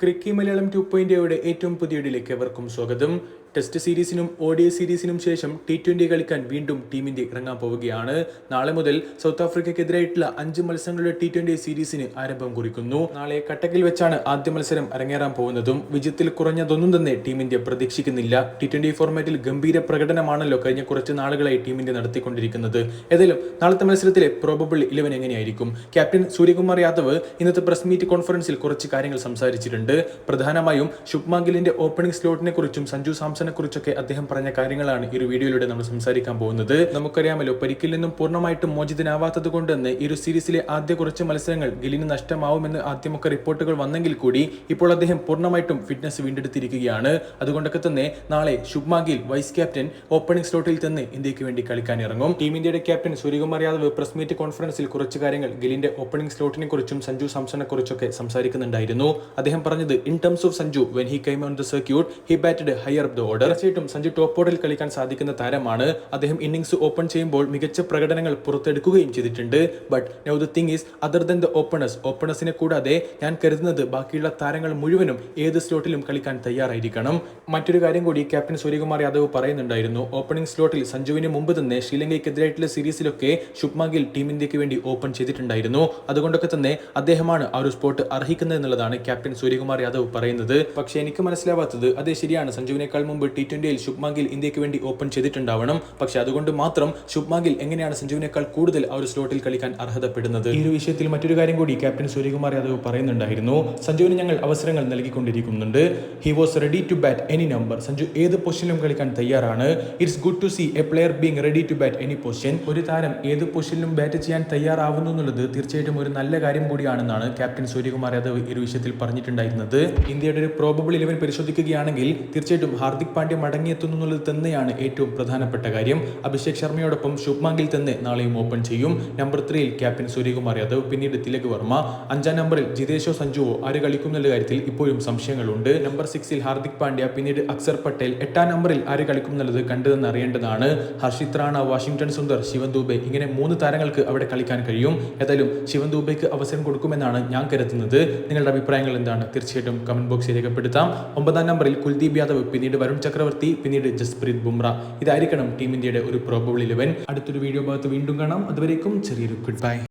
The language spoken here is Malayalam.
ക്രിക്കി മലയാളം ടു പോയിന്റ് ഏറ്റവും പുതിയ ഇടയിലേക്ക് എവർക്കും സ്വാഗതം. ടെസ്റ്റ് സീരീസിനും ഒ ഡി സീരീസിനും ശേഷം ടി ട്വന്റി കളിക്കാൻ വീണ്ടും ടീം ഇന്ത്യ ഇറങ്ങാൻ പോവുകയാണ്. നാളെ മുതൽ സൗത്ത് ആഫ്രിക്കയ്ക്കെതിരായിട്ടുള്ള അഞ്ച് മത്സരങ്ങളുടെ ടി ട്വന്റി സീരീസിന് ആരംഭം കുറിക്കുന്നു. നാളെ കട്ടക്കിൽ വെച്ചാണ് ആദ്യ മത്സരം അരങ്ങേറാൻ പോകുന്നതും. വിജയത്തിൽ കുറഞ്ഞതൊന്നും തന്നെ ടീം ഇന്ത്യ പ്രതീക്ഷിക്കുന്നില്ല. ടി ട്വന്റി ഫോർമാറ്റിൽ ഗംഭീര പ്രകടനമാണല്ലോ കഴിഞ്ഞ കുറച്ച് നാളുകളായി ടീം ഇന്ത്യ നടത്തിക്കൊണ്ടിരിക്കുന്നത്. ഏതായാലും നാളത്തെ മത്സരത്തിലെ പ്രോബബിൾ ഇലവൻ എങ്ങനെയായിരിക്കും? ക്യാപ്റ്റൻ സൂര്യകുമാർ യാദവ് ഇന്നത്തെ പ്രസ് മീറ്റ് കോൺഫറൻസിൽ കുറച്ച് കാര്യങ്ങൾ സംസാരിച്ചിട്ടുണ്ട്. പ്രധാനമായും ശുഭ്മാൻ ഓപ്പണിംഗ് സ്ലോട്ടിനെ കുറിച്ചും സഞ്ജു സാംസനെ കുറിച്ചൊക്കെ അദ്ദേഹം പറഞ്ഞ കാര്യങ്ങളാണ് ഈ ഒരു വീഡിയോയിലൂടെ നമ്മൾ സംസാരിക്കാൻ പോകുന്നത്. നമുക്കറിയാമല്ലോ പരിക്കിൽ നിന്നും പൂർണമായിട്ടും മോചിതനാവാത്തത് കൊണ്ട് തന്നെ ഈ ഒരു സീരീസിലെ ആദ്യ കുറച്ച് മത്സരങ്ങൾ ഗിലിന് നഷ്ടമാവുമെന്ന് ആദ്യമൊക്കെ റിപ്പോർട്ടുകൾ വന്നെങ്കിൽ കൂടി ഇപ്പോൾ അദ്ദേഹം പൂർണമായിട്ടും ഫിറ്റ്നസ് വീണ്ടെടുത്തിരിക്കുകയാണ്. അതുകൊണ്ടൊക്കെ തന്നെ നാളെ Shubman Gill vice captain opening സ്ലോട്ടിൽ തന്നെ ഇന്ത്യയ്ക്ക് വേണ്ടി കളിക്കാൻ ഇറങ്ങും. ടീം ഇന്ത്യയുടെ captain Suryakumar Yadav press meet കോൺഫറൻസിൽ കുറച്ച് കാര്യങ്ങൾ ഗിലിന്റെ ഓപ്പണിംഗ് സ്ലോട്ടിനെ കുറിച്ചും സഞ്ജു സാംസനെ കുറിച്ചൊക്കെ സംസാരിക്കുന്നുണ്ടായിരുന്നു. അദ്ദേഹം പറഞ്ഞത് in terms of Sanju when he came on the circuit he batted higher the order. തീർച്ചയായിട്ടും സഞ്ജു ടോപ്പ് ഓർഡറിൽ കളിക്കാൻ സാധിക്കുന്ന താരമാണ്. അദ്ദേഹം ഇന്നിംഗ്സ് ഓപ്പൺ ചെയ്യുമ്പോൾ മികച്ച പ്രകടനങ്ങൾ പുറത്തെടുക്കുകയും ചെയ്തിട്ടുണ്ട്. But now the thing is other than the openers ഓപ്പണേഴ്സിനെ കൂടാതെ ഞാൻ കരുതുന്നത് ബാക്കിയുള്ള താരങ്ങൾ മുഴുവനും ഏത് സ്ലോട്ടിലും കളിക്കാൻ തയ്യാറായിരിക്കണം. മറ്റൊരു കാര്യം കൂടി ക്യാപ്റ്റൻ സൂര്യകുമാർ യാദവ് പറയുന്നുണ്ടായിരുന്നു. ഓപ്പണിംഗ് സ്ലോട്ടിൽ സഞ്ജുവിന് മുമ്പ് തന്നെ ശ്രീലങ്കയ്ക്കെതിരായിട്ടുള്ള സീരീസിലൊക്കെ ശുഭ്മാ ടീം ഇന്ത്യയ്ക്ക് വേണ്ടി ഓപ്പൺ ചെയ്തിട്ടുണ്ടായിരുന്നു. അതുകൊണ്ടൊക്കെ തന്നെ അദ്ദേഹമാണ് ആ ഒരു സ്പോട്ട് അർഹിക്കുന്നത് എന്നുള്ളതാണ് ക്യാപ്റ്റൻ സൂര്യകുമാർ യാദവ് പറയുന്നത്. പക്ഷേ എനിക്ക് മനസ്സിലാവാത്തത് അതേ ശരിയാണ്. സഞ്ജുവിനേക്കാൾ മുമ്പ് ടി ട്വന്റിയിൽ ശുഭ്മാഗിൽ ഇന്ത്യയ്ക്ക് വേണ്ടി ഓപ്പൺ ചെയ്തിട്ടുണ്ടാവണം. പക്ഷേ അതുകൊണ്ട് മാത്രം ശുഭ്മാഗിൽ എങ്ങനെയാണ് സഞ്ജുവിനേക്കാൾ കൂടുതൽ ആ ഒരു സ്ലോട്ടിൽ കളിക്കാൻ അർഹതപ്പെടുന്നത്? ഈ ഒരു വിഷയത്തിൽ മറ്റൊരു കാര്യം കൂടി ക്യാപ്റ്റൻ സൂര്യകുമാർ യാദവ് പറയുന്നുണ്ടായിരുന്നു. സഞ്ജുവിന് ഞങ്ങൾ അവസരങ്ങൾ നൽകിക്കൊണ്ടിരിക്കുന്നുണ്ട്. He was ready to bat any number Sanju ഏത് പൊസിഷനിലും കളിക്കാൻ തയ്യാറാണ്. It's good to see a player being ready to bat any position ഒരു താരം ഏത് പൊസിഷനിലും ബാറ്റ് ചെയ്യാൻ തയ്യാറാവുന്നു എന്നുള്ളത് തീർച്ചയായിട്ടും ഒരു നല്ല കാര്യം കൂടിയാണെന്നാണ് ക്യാപ്റ്റൻ സൂര്യകുമാർ യാദവ് ഈ ഒരു വിഷയത്തിൽ പറഞ്ഞിട്ടുണ്ടായിരുന്നത്. ഇന്ത്യയുടെ ഒരു പ്രോബബിൾ ഇലവൻ പരിശോധിക്കുകയാണെങ്കിൽ തീർച്ചയായിട്ടും ഹാർദിക് പാണ്ഡ്യ മടങ്ങിയെത്തുന്നു എന്നുള്ളത് തന്നെയാണ് ഏറ്റവും പ്രധാനപ്പെട്ട കാര്യം. അഭിഷേക് ശർമ്മയോടൊപ്പം ശുഭ്മാങ്കിൽ തന്നെ നാളെയും ഓപ്പൺ ചെയ്യും. നമ്പർ ത്രീയിൽ ക്യാപ്റ്റൻ സൂര്യകുമാർ യാദവ് പിന്നീട് തിലക് വർമ്മ. അഞ്ചാം നമ്പറിൽ ജിതേഷോ സഞ്ജുവോ ആര് കളിക്കും എന്നുള്ള കാര്യത്തിൽ ഇപ്പോഴും സംശയങ്ങളുണ്ട്. നമ്പർ സിക്സിൽ ഹാർദിക് പാണ്ഡ്യ പിന്നീട് അക്സർ പട്ടേൽ. എട്ടാം നമ്പറിൽ ആര് കളിക്കും എന്നുള്ളത് കണ്ടതെന്ന് അറിയേണ്ടതാണ്. ഹർഷിത് റാണ വാഷിംഗ്ടൺ സുന്ദർ ശിവൻ ദൂബെ ഇങ്ങനെ മൂന്ന് താരങ്ങൾക്ക് അവിടെ കളിക്കാൻ കഴിയും. ഏതായാലും ശിവൻ ദൂബെക്ക് അവസരം കൊടുക്കുമെന്നാണ് ഞാൻ കരുതുന്നത്. നിങ്ങളുടെ അഭിപ്രായങ്ങൾ എന്താണ്? തീർച്ചയായിട്ടും കമന്റ് ബോക്സിൽ രേഖപ്പെടുത്താം. ഒമ്പതാം നമ്പറിൽ കുൽദീപ് യാദവ് പിന്നീട് ചക്രവർത്തി പിന്നീട് ജസ്പ്രീത് ബുംറ. ഇതായിരിക്കണം ടീം ഇന്ത്യയുടെ ഒരു പ്രോബബിൾ ഇലവൻ അടുത്തൊരു വീഡിയോ ഭാഗത്ത് വീണ്ടും കാണാം. അതുവരേക്കും ചെറിയൊരു ഗുഡ് ബൈ